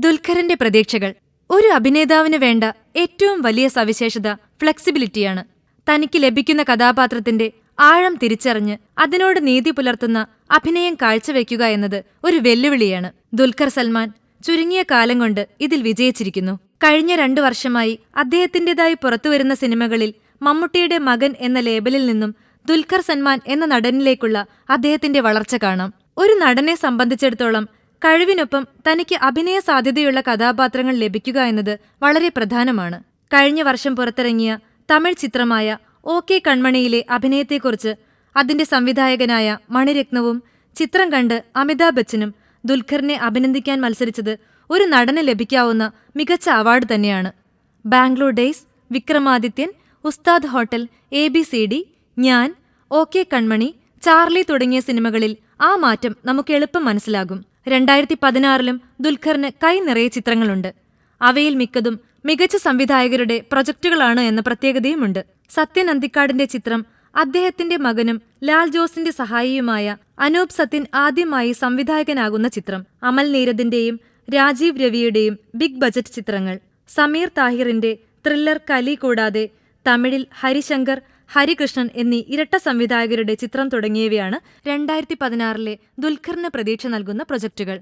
ദുൽഖറിന്റെ പ്രതീക്ഷകൾ. ഒരു അഭിനേതാവിന് വേണ്ട ഏറ്റവും വലിയ സവിശേഷത ഫ്ലെക്സിബിലിറ്റിയാണ്. തനിക്ക് ലഭിക്കുന്ന കഥാപാത്രത്തിന്റെ ആഴം തിരിച്ചറിഞ്ഞ് അതിനോട് നീതി പുലർത്തുന്ന അഭിനയം കാഴ്ചവെക്കുക എന്നത് ഒരു വെല്ലുവിളിയാണ്. ദുൽഖർ സൽമാൻ ചുരുങ്ങിയ കാലം കൊണ്ട് ഇതിൽ വിജയിച്ചിരിക്കുന്നു. കഴിഞ്ഞ രണ്ടു വർഷമായി അദ്ദേഹത്തിന്റേതായി പുറത്തുവരുന്ന സിനിമകളിൽ മമ്മൂട്ടിയുടെ മകൻ എന്ന ലേബലിൽ നിന്നും ദുൽഖർ സൽമാൻ എന്ന നടനിലേക്കുള്ള അദ്ദേഹത്തിന്റെ വളർച്ച കാണാം. ഒരു നടനെ സംബന്ധിച്ചിടത്തോളം കഴിവിനൊപ്പം തനിക്ക് അഭിനയ സാധ്യതയുള്ള കഥാപാത്രങ്ങൾ ലഭിക്കുക എന്നത് വളരെ പ്രധാനമാണ്. കഴിഞ്ഞ വർഷം പുറത്തിറങ്ങിയ തമിഴ് ചിത്രമായ ഒ കെ കൺമണിയിലെ അഭിനയത്തെക്കുറിച്ച് അതിന്റെ സംവിധായകനായ മണിരത്നവും ചിത്രം കണ്ട് അമിതാഭ് ബച്ചനും ദുൽഖറിനെ അഭിനന്ദിക്കാൻ മത്സരിച്ചത് ഒരു നടന് ലഭിക്കാവുന്ന മികച്ച അവാർഡ് തന്നെയാണ്. Bangalore days Vikramadithyan Ustad hotel A B C D ഞാൻ ഒ കെ കൺമണി ചാർലി തുടങ്ങിയ സിനിമകളിൽ ആ മാറ്റം നമുക്ക് എളുപ്പം മനസ്സിലാകും. രണ്ടായിരത്തി പതിനാറിലും ദുൽഖറിന് കൈ നിറയെ ചിത്രങ്ങളുണ്ട്. അവയിൽ മിക്കതും മികച്ച സംവിധായകരുടെ പ്രൊജക്ടുകളാണ് എന്ന പ്രത്യേകതയുമുണ്ട്. സത്യൻ അന്തിക്കാടിന്റെ ചിത്രം അദ്ദേഹത്തിന്റെ മകനും ലാൽ ജോസിന്റെ സഹായിയുമായ അനൂപ് സത്യൻ ആദ്യമായി സംവിധായകനാകുന്ന ചിത്രം അമൽ നീരദിന്റെയും രാജീവ് രവിയുടെയും ബിഗ് ബജറ്റ് ചിത്രങ്ങൾ. സമീർ താഹിറിന്റെ ത്രില്ലർ കലി കൂടാതെ തമിഴിൽ ഹരിശങ്കർ ഹരികൃഷ്ണൻ എന്നീ ഇരട്ട സംവിധായകരുടെ ചിത്രം തുടങ്ങിയവയാണ് രണ്ടായിരത്തി പതിനാറിലെ ദുൽഖറിന് പ്രതീക്ഷ നൽകുന്ന പ്രൊജക്ടുകൾ.